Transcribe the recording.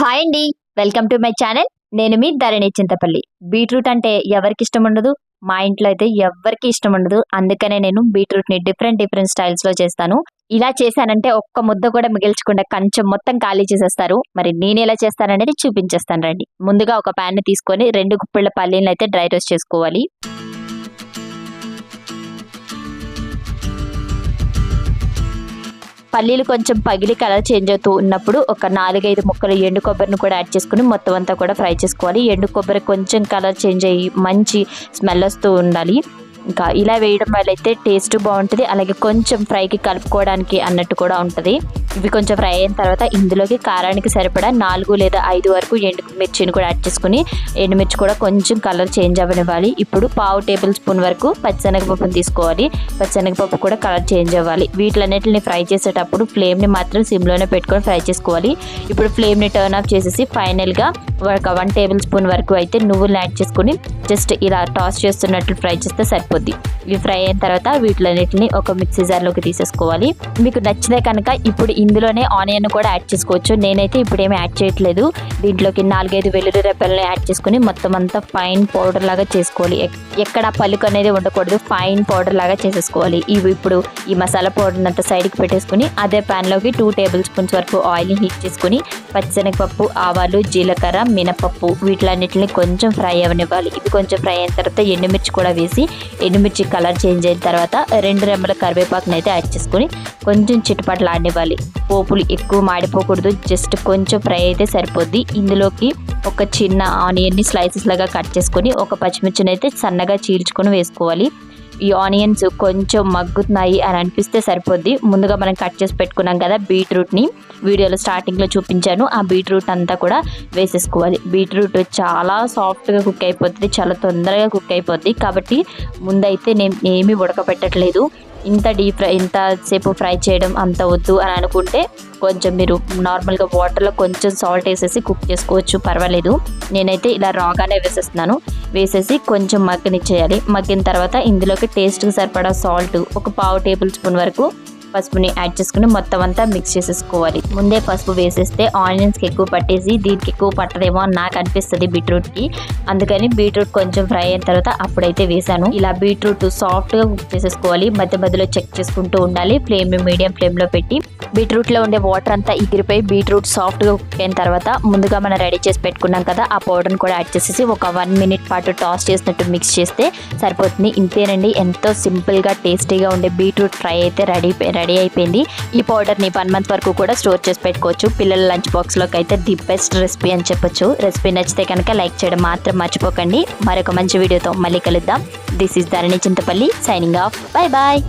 Hi అండి. Welcome to my channel. నేను మీ ధరణి చింతపల్లి. బీట్రూట్ అంటే ఎవరికి ఇష్టం ఉండదు? మా ఇంట్లో అయితే ఎవరికి ఇష్టం ఉండదు. అందుకనే నేను బీట్రూట్ని డిఫరెంట్ డిఫరెంట్ స్టైల్స్లో చేస్తాను. ఇలా చేశానంటే ఒక్క ముద్ద కూడా మిగిల్చకుండా కంచెం మొత్తం ఖాళీ చేసేస్తారు. మరి నేను ఎలా చేస్తాననేది చూపించేస్తాను రండి. ముందుగా ఒక ప్యాన్ని తీసుకొని రెండు గుప్పిళ్ళ పల్లీలను అయితే డ్రై రోస్ట్ చేసుకోవాలి. పల్లీలు కొంచెం పగిలి కలర్ చేంజ్ అవుతూ ఉన్నప్పుడు ఒక నాలుగైదు ముక్కలు ఎండు కొబ్బరిని కూడా యాడ్ చేసుకుని మొత్తం అంతా కూడా ఫ్రై చేసుకోవాలి. ఎండు కొబ్బరి కొంచెం కలర్ చేంజ్ అయ్యి మంచి స్మెల్ వస్తూ ఉండాలి. ఇంకా ఇలా వేయడం వల్ల అయితే టేస్ట్ బాగుంటుంది. అలాగే కొంచెం ఫ్రైకి కలుపుకోవడానికి అన్నట్టు కూడా ఉంటుంది. ఇవి కొంచెం ఫ్రై అయిన తర్వాత ఇందులోకి కారానికి సరిపడా నాలుగు లేదా ఐదు వరకు ఎండు మిర్చిని కూడా యాడ్ చేసుకుని ఎండుమిర్చి కూడా కొంచెం కలర్ చేంజ్ అవ్వనివ్వాలి. ఇప్పుడు పావు టేబుల్ స్పూన్ వరకు పచ్చనగపప్పును తీసుకోవాలి. పచ్చనగపప్పు కూడా కలర్ చేంజ్ అవ్వాలి. వీటిలన్నిటిని ఫ్రై చేసేటప్పుడు ఫ్లేమ్ని మాత్రం సిమ్లోనే పెట్టుకొని ఫ్రై చేసుకోవాలి. ఇప్పుడు ఫ్లేమ్ని టర్న్ ఆఫ్ చేసేసి ఫైనల్గా ఒక వన్ టేబుల్ స్పూన్ వరకు అయితే నువ్వులు యాడ్ చేసుకుని జస్ట్ ఇలా టాస్ చేస్తున్నట్లు ఫ్రై చేస్తే సరిపోద్ది. ఇవి ఫ్రై అయిన తర్వాత వీటిలన్నింటిని ఒక మిక్సీ జార్లోకి తీసేసుకోవాలి. మీకు నచ్చితే కనుక ఇప్పుడు ఇందులోనే ఆనియన్ కూడా యాడ్ చేసుకోవచ్చు. నేనైతే ఇప్పుడు ఏమి యాడ్ చేయట్లేదు. దీంట్లోకి నాలుగైదు వెల్లుల్లి రెప్పలను యాడ్ చేసుకుని మొత్తం అంతా ఫైన్ పౌడర్ లాగా చేసుకోవాలి. ఎక్కడ పలుకు అనేది ఉండకూడదు. ఫైన్ పౌడర్ లాగా చేసేసుకోవాలి. ఇవి ఇప్పుడు ఈ మసాలా పౌడర్ అంతా సైడ్కి పెట్టేసుకుని అదే ప్యాన్లోకి టూ టేబుల్ స్పూన్స్ వరకు ఆయిల్ని హీట్ చేసుకుని పచ్చిశనగపప్పు ఆవాలు జీలకర్ర మినపప్పు వీటిలన్నింటిని కొంచెం ఫ్రై అవ్వనివ్వాలి ఇవి కొంచెం ఫ్రై అయిన తర్వాత ఎండుమిర్చి కూడా వేసి ఎండుమిర్చి కలర్ చేంజ్ అయిన తర్వాత రెండు రెమ్మల కరివేపాకుని అయితే యాడ్ చేసుకొని కొంచెం చిటపట్లు ఆడివ్వాలి పోపులు ఎక్కువ మాడిపోకూడదు. జస్ట్ కొంచెం ఫ్రై అయితే సరిపోద్ది. ఇందులోకి ఒక చిన్న ఆనియన్ని స్లైసెస్ లాగా కట్ చేసుకొని ఒక పచ్చిమిర్చిని అయితే సన్నగా చీల్చుకొని వేసుకోవాలి. ఈ ఆనియన్స్ కొంచెం మగ్గుతున్నాయి అని అనిపిస్తే సరిపోద్ది. ముందుగా మనం కట్ చేసి పెట్టుకున్నాం కదా బీట్రూట్ని. వీడియోలో స్టార్టింగ్లో చూపించాను. ఆ బీట్రూట్ అంతా కూడా వేసేసుకోవాలి. బీట్రూట్ చాలా సాఫ్ట్గా కుక్ అయిపోతుంది. చాలా తొందరగా కుక్ అయిపోద్ది. కాబట్టి ముందైతే నేను ఏమీ ఉడకపెట్టట్లేదు. ఇంత డీప్ ఫ్రై ఇంతసేపు ఫ్రై చేయడం అంత వద్దు అని అనుకుంటే కొంచెం మీరు నార్మల్గా వాటర్లో కొంచెం సాల్ట్ వేసేసి కుక్ చేసుకోవచ్చు పర్వాలేదు. నేనైతే ఇలా రాగానే వేసేస్తున్నాను. వేసేసి కొంచెం మగ్గనిచ్చేయాలి. మగ్గిన తర్వాత ఇందులోకి టేస్ట్కి సరిపడా సాల్ట్ ఒక పావు టేబుల్ స్పూన్ వరకు పసుపుని యాడ్ చేసుకుని మొత్తం అంతా మిక్స్ చేసేసుకోవాలి. ముందే పసుపు వేసేస్తే ఆనియన్స్కి ఎక్కువ పట్టేసి దీనికి ఎక్కువ పట్టదేమో అని నాకు అనిపిస్తుంది బీట్రూట్కి అందుకని బీట్రూట్ కొంచెం ఫ్రై అయిన తర్వాత అప్పుడైతే వేసాను. ఇలా బీట్రూట్ సాఫ్ట్గా కుక్ చేసేసుకోవాలి మధ్య మధ్యలో చెక్ చేసుకుంటూ ఉండాలి. ఫ్లేమ్ మీడియం ఫ్లేమ్లో పెట్టి బీట్రూట్లో ఉండే వాటర్ అంతా ఎగిరిపోయి బీట్రూట్ సాఫ్ట్గా కుక్ అయిన తర్వాత ముందుగా మనం రెడీ చేసి పెట్టుకున్నాం కదా ఆ పౌడర్ని కూడా యాడ్ చేసేసి ఒక వన్ మినిట్ పాటు టాస్ చేసినట్టు మిక్స్ చేస్తే సరిపోతుంది. ఇంతేనండి ఎంతో సింపుల్గా టేస్టీగా ఉండే బీట్రూట్ ఫ్రై అయితే రెడీ రెడీ అయిపోయింది. ఈ పౌడర్ని వన్ మంత్ వరకు కూడా స్టోర్ చేసి పెట్టుకోవచ్చు. పిల్లల లంచ్ బాక్స్లోకి అయితే ది బెస్ట్ రెసిపీ అని చెప్పొచ్చు. రెసిపీ నచ్చితే కనుక లైక్ చేయడం మాత్రం మర్చిపోకండి. మరొక మంచి వీడియోతో మళ్ళీ కలుద్దాం. This is Dharani Chintapalli signing off. Bye bye.